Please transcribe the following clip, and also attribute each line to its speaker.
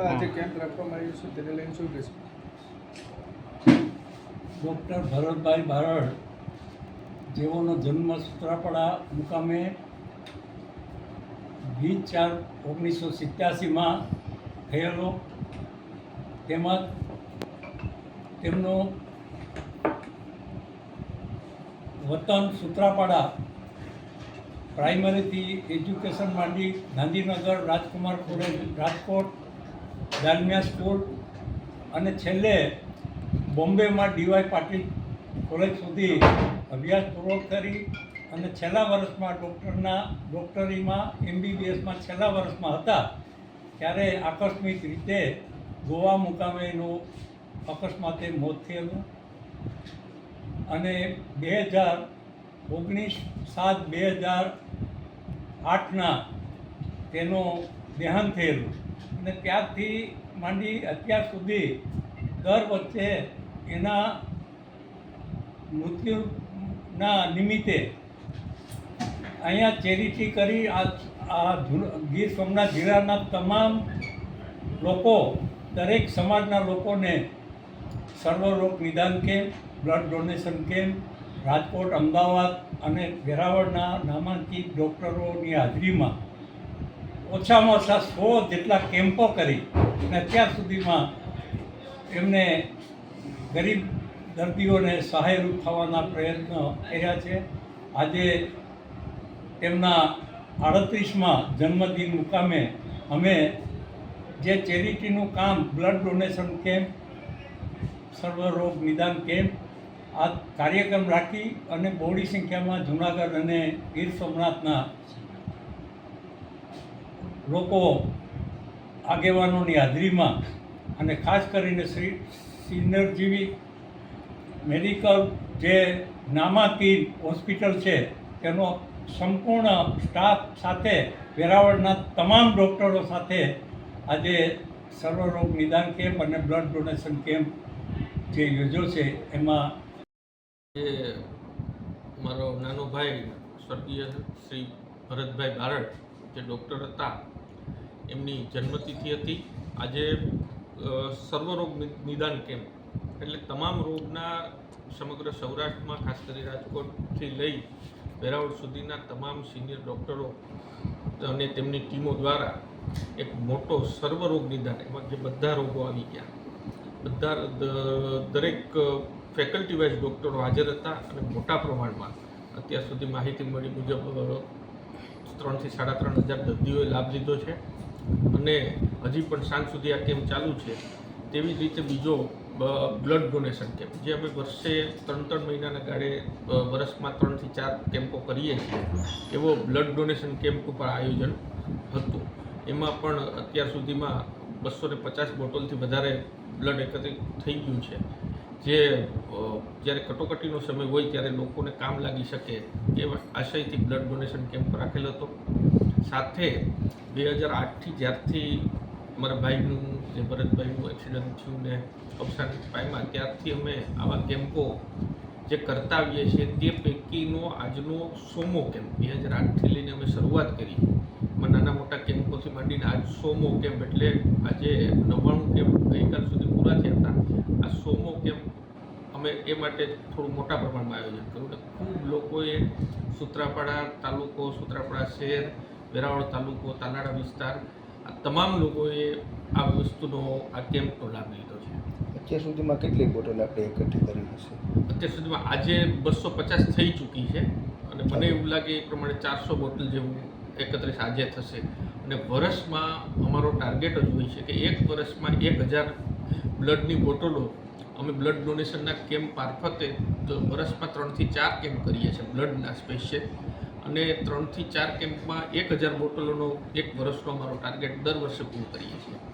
Speaker 1: આજે કેમ્પ રાખવામાં આવ્યું છે તેને લઈને શું કહેશો?
Speaker 2: ડૉક્ટર ભરતભાઈ બારડ જેઓનો જન્મ સૂત્રાપાડા મુકામે વીસ ચાર ઓગણીસો સિત્યાસીમાં થયેલો તેમજ તેમનો વતન સૂત્રાપાડા પ્રાઇમરીથી એજ્યુકેશન માંડી ગાંધીનગર રાજકુમાર કોલેજ રાજકોટ દાલમિયા સ્કૂલ અને છેલ્લે બોમ્બેમાં ડીવાય પાટીલ કોલેજ સુધી અભ્યાસ પૂરો કરી અને છેલ્લા વર્ષમાં ડૉક્ટરના ડૉક્ટરીમાં એમબીબીએસમાં છેલ્લા વર્ષમાં હતા, ત્યારે આકસ્મિક રીતે ગોવા મુકામેનું અકસ્માતે મોત થયેલું. અને બે હજાર ઓગણીસ સાત બે હજાર આઠના તેનો દેહાંત થયેલું. અને ત્યારથી માંડી અત્યાર સુધી દર વચ્ચે એના મૃત્યુના નિમિત્તે અહીંયા ચેરિટી કરી આ આ ગીર સોમનાથ જિલ્લાના તમામ લોકો, દરેક સમાજના લોકોને સર્વરોગ નિદાન camp, blood donation camp, Rajkot, Ahmedabad અને વેરાવળના નામાંકિત ડૉક્ટરોની હાજરીમાં ઓછામાં ઓછા સો જેટલા કેમ્પો કરી અને અત્યાર સુધીમાં એમને ગરીબ દર્દીઓને સહાયરૂપ થવાના પ્રયત્નો કર્યા છે. આજે તેમના આડત્રીસમાં જન્મદિન મુકામે અમે જે ચેરિટીનું કામ, બ્લડ ડોનેશન કેમ્પ, સર્વરોગ નિદાન કેમ્પ, આ કાર્યક્રમ રાખી અને બહોળી સંખ્યામાં જૂનાગઢ અને ગીર સોમનાથના લોકો આગેવાનોની હાજરીમાં અને ખાસ કરીને શ્રી સિનર્જીવી મેડિકલ જે નામાંકિત હોસ્પિટલ છે, તેનો સંપૂર્ણ સ્ટાફ સાથે, વેરાવળના તમામ ડૉક્ટરો સાથે આજે સર્વરોગ નિદાન કેમ્પ અને બ્લડ ડોનેશન કેમ્પ જે યોજ્યો છે, એમાં
Speaker 3: જે મારો નાનો ભાઈ, સ્વર્ગીય શ્રી ભરતભાઈ બારડ, જે ડૉક્ટર હતા એમની જન્મતિથિ હતી. આજે સર્વરોગ નિદાન કેમ્પ. એટલે તમામ રોગના સમગ્ર સૌરાષ્ટ્રમાં, ખાસ કરી રાજકોટથી લઈ વેરાવળ સુધીના તમામ સિનિયર ડૉક્ટરો અને તેમની ટીમો દ્વારા એક મોટો સર્વરોગ નિદાન, એમાં જે બધા રોગો આવી ગયા. બધા દરેક ફેકલ્ટી વાઇઝ ડૉક્ટરો હાજર હતા અને મોટા પ્રમાણમાં અત્યાર સુધી માહિતી મળી મુજબ ત્રણથી સાડા ત્રણ હજાર દર્દીઓએ લાભ લીધો છે. અને હજી પણ સાંજ સુધી આ કેમ્પ ચાલુ છે, તેવી જ રીતે બીજો બ્લડ ડોનેશન કેમ્પ, જે અમે વર્ષે ત્રણ ત્રણ મહિનાના ગાળે વર્ષમાં ત્રણથી ચાર કેમ્પો કરીએ છીએ. એવો બ્લડ ડોનેશન કેમ્પ ઉપર આયોજન હતું. એમાં પણ અત્યાર સુધીમાં બસો ને પચાસ બોટલથી વધારે બ્લડ એકત્રિત થઈ ગયું છે. જે જ્યારે કટોકટીનો સમય હોય ત્યારે લોકોને કામ લાગી શકે, એવા આશયથી બ્લડ ડોનેશન કેમ્પ રાખેલો હતો. સાથે બે હજાર આઠથી જ્યારથી મારા ભાઈનું જે ભરતભાઈનું એક્સિડન્ટ થયું ને અવસાન પામ્યા, ત્યારથી અમે આવા કેમ્પો જે કરતા આવીએ છીએ તે પૈકીનો આજનો સોમો કેમ્પ બે હજાર આઠથી લઈને અમે શરૂઆત કરી. એમાં નાના મોટા કેમ્પોથી માંડીને આજ સોમો કેમ્પ એટલે આજે નવ્વાણું કેમ્પ ગઈકાલ સુધી પૂરા થયા હતા. આ સોમો કેમ્પ અમે એ માટે થોડું મોટા પ્રમાણમાં આયોજન કર્યું અને ખૂબ લોકોએ સૂત્રાપાડા તાલુકો, સૂત્રાપાડા શહેર વેરાવળ તાલુકો તાનાડા વિસ્તાર આ તમામ લોકોએ આ વસ્તુનો આ કેમ્પનો લાભ લીધો છે.
Speaker 4: અત્યાર સુધીમાં કેટલી બોટલ આપણે એકઠી કરી હશે?
Speaker 3: અત્યાર સુધીમાં આજે બસો પચાસ થઈ ચૂકી છે અને મને એવું લાગે એ પ્રમાણે ચારસો બોટલ જેવું એકત્રીસ આજે થશે. અને વર્ષમાં અમારો ટાર્ગેટ જ હોય છે કે એક વર્ષમાં એક હજાર બ્લડની બોટલો અમે બ્લડ ડોનેશનના કેમ્પ મારફતે તો વર્ષમાં ત્રણથી ચાર કેમ્પ કરીએ છીએ બ્લડના સ્પેશિયલ. અને ત્રણથી ચાર કેમ્પમાં એક હજાર બોટલોનો એક વર્ષનો અમારો ટાર્ગેટ દર વર્ષે પૂરો કરીએ છીએ.